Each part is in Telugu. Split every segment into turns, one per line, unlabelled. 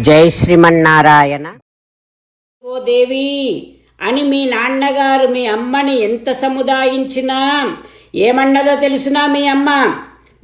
జై శ్రీమన్నారాయణ.
ఓ దేవి అని మీ నాన్నగారు మీ అమ్మని ఎంత సముదాయించినా ఏమన్నదో తెలిసినా మీ అమ్మ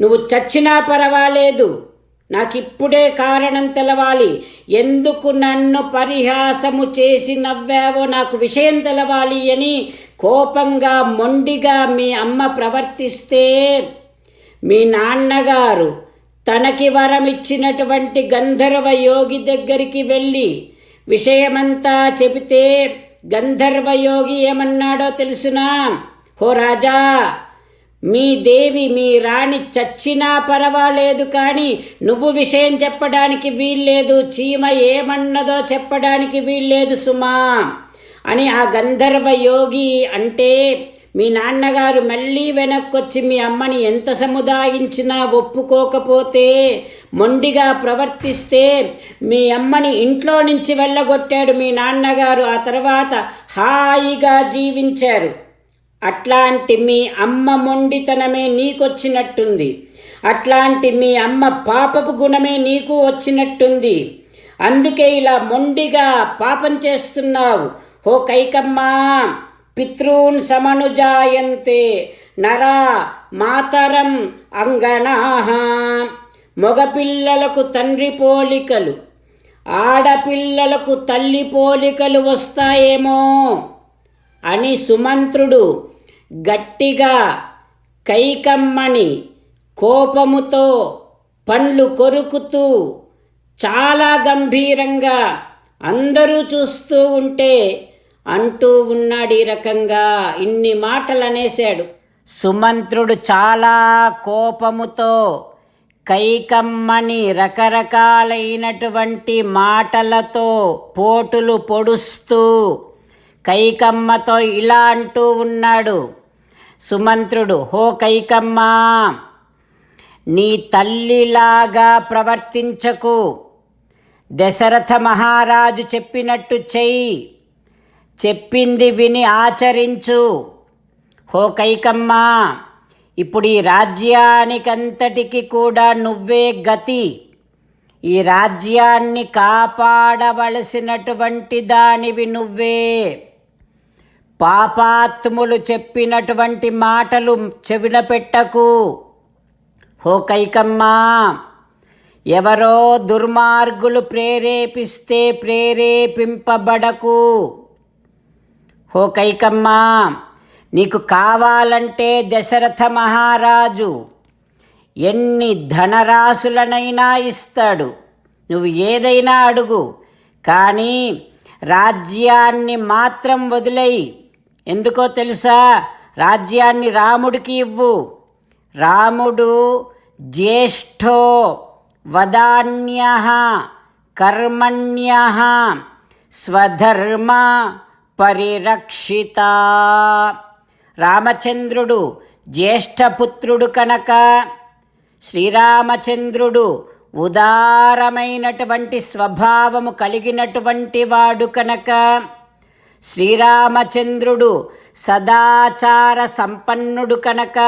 నువ్వు చచ్చినా పర్వాలేదు. నాకిప్పుడే కారణం తెలవాలి. ఎందుకు నన్ను పరిహాసము చేసి నవ్వావో నాకు విషయం తెలవాలి అని కోపంగా మొండిగా మీ అమ్మ ప్రవర్తిస్తే మీ నాన్నగారు తనకి వరమిచ్చినటువంటి గంధర్వ యోగి దగ్గరికి వెళ్ళి విషయమంతా చెబితే గంధర్వ యోగి ఏమన్నాడో తెలుసునా? హో రాజా మీ దేవి మీ రాణి చచ్చినా పర్వాలేదు కానీ నువ్వు విషయం చెప్పడానికి వీల్లేదు చీమ ఏమన్నదో చెప్పడానికి వీల్లేదు సుమా అని ఆ గంధర్వ యోగి అంటే మీ నాన్నగారు మళ్ళీ వెనక్కొచ్చి మీ అమ్మని ఎంత సముదాయించినా ఒప్పుకోకపోతే మొండిగా ప్రవర్తిస్తే మీ అమ్మని ఇంట్లో నుంచి వెళ్ళగొట్టాడు మీ నాన్నగారు. ఆ తర్వాత హాయిగా జీవించారు. అట్లాంటి మీ అమ్మ మొండితనమే నీకొచ్చినట్టుంది. అట్లాంటి మీ అమ్మ పాపపు గుణమే నీకు వచ్చినట్టుంది. అందుకే ఇలా మొండిగా పాపం చేస్తున్నావు. హో కైకమ్మా! పితృన్ సమనుజాయంతే నరా మాతరం అంగనాహ మగపిల్లలకు తండ్రి పోలికలు ఆడపిల్లలకు తల్లి పోలికలు వస్తాయేమో అని సుమంత్రుడు గట్టిగా కైకమ్మని కోపముతో పండ్లు కొరుకుతూ చాలా గంభీరంగా అందరూ చూస్తూ ఉంటే అంటూ ఉన్నాడు ఈ రకంగా. ఇన్ని మాటలు అనేశాడు సుమంత్రుడు చాలా కోపముతో కైకమ్మని రకరకాలైనటువంటి మాటలతో పోటులు పొడుస్తూ కైకమ్మతో ఇలా అంటూ ఉన్నాడు. సుమంత్రుడు హో కైకమ్మ నీ తల్లిలాగా ప్రవర్తించకు. దశరథ మహారాజు చెప్పినట్టు చెయ్యి. చెప్పింది విని ఆచరించు. హో కైకమ్మ ఇప్పుడు ఈ రాజ్యానికంతటికి కూడా నువ్వే గతి. ఈ రాజ్యాన్ని కాపాడవలసినటువంటి దానివి నువ్వే. పాపాత్ములు చెప్పినటువంటి మాటలు చెవిన పెట్టకు. హో కైకమ్మా ఎవరో దుర్మార్గులు ప్రేరేపిస్తే ప్రేరేపింపబడకు. ఓ కైకమ్మా నీకు కావాలంటే దశరథ మహారాజు. ఎన్ని ధనరాశులనైనా ఇస్తాడు. నువ్వు ఏదైనా అడుగు. కానీ రాజ్యాన్ని మాత్రం వదిలేయి. ఎందుకో తెలుసా? రాజ్యాన్ని రాముడికి ఇవ్వు. రాముడు జ్యేష్ఠో వదాన్య కర్మణ్య స్వధర్మ పరిరక్షిత. రామచంద్రుడు జ్యేష్ఠపుత్రుడు కనుక శ్రీరామచంద్రుడు ఉదారమైనటువంటి స్వభావము కలిగినటువంటి వాడు కనుక శ్రీరామచంద్రుడు సదాచార సంపన్నుడు కనుక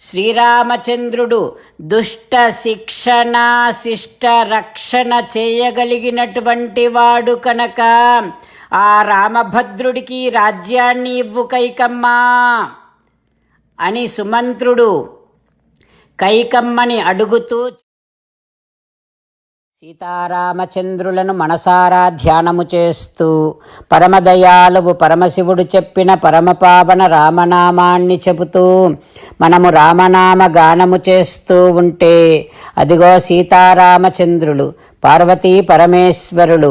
శ్రీరామచంద్రుడు దుష్ట శిక్షణ శిష్ట రక్షణ చేయగలిగినటువంటి వాడు కనుక ఆ రామభద్రుడికి రాజ్యాన్ని ఇవ్వు కైకమ్మా అని సుమంత్రుడు కైకమ్మని అడుగుతూ సీతారామచంద్రులను మనసారా ధ్యానము చేస్తూ పరమదయాలువు పరమశివుడు చెప్పిన పరమపావన రామనామాన్ని చెబుతూ మనము రామనామ గానము చేస్తూ ఉంటే అదిగో సీతారామచంద్రులు పార్వతీ పరమేశ్వరులు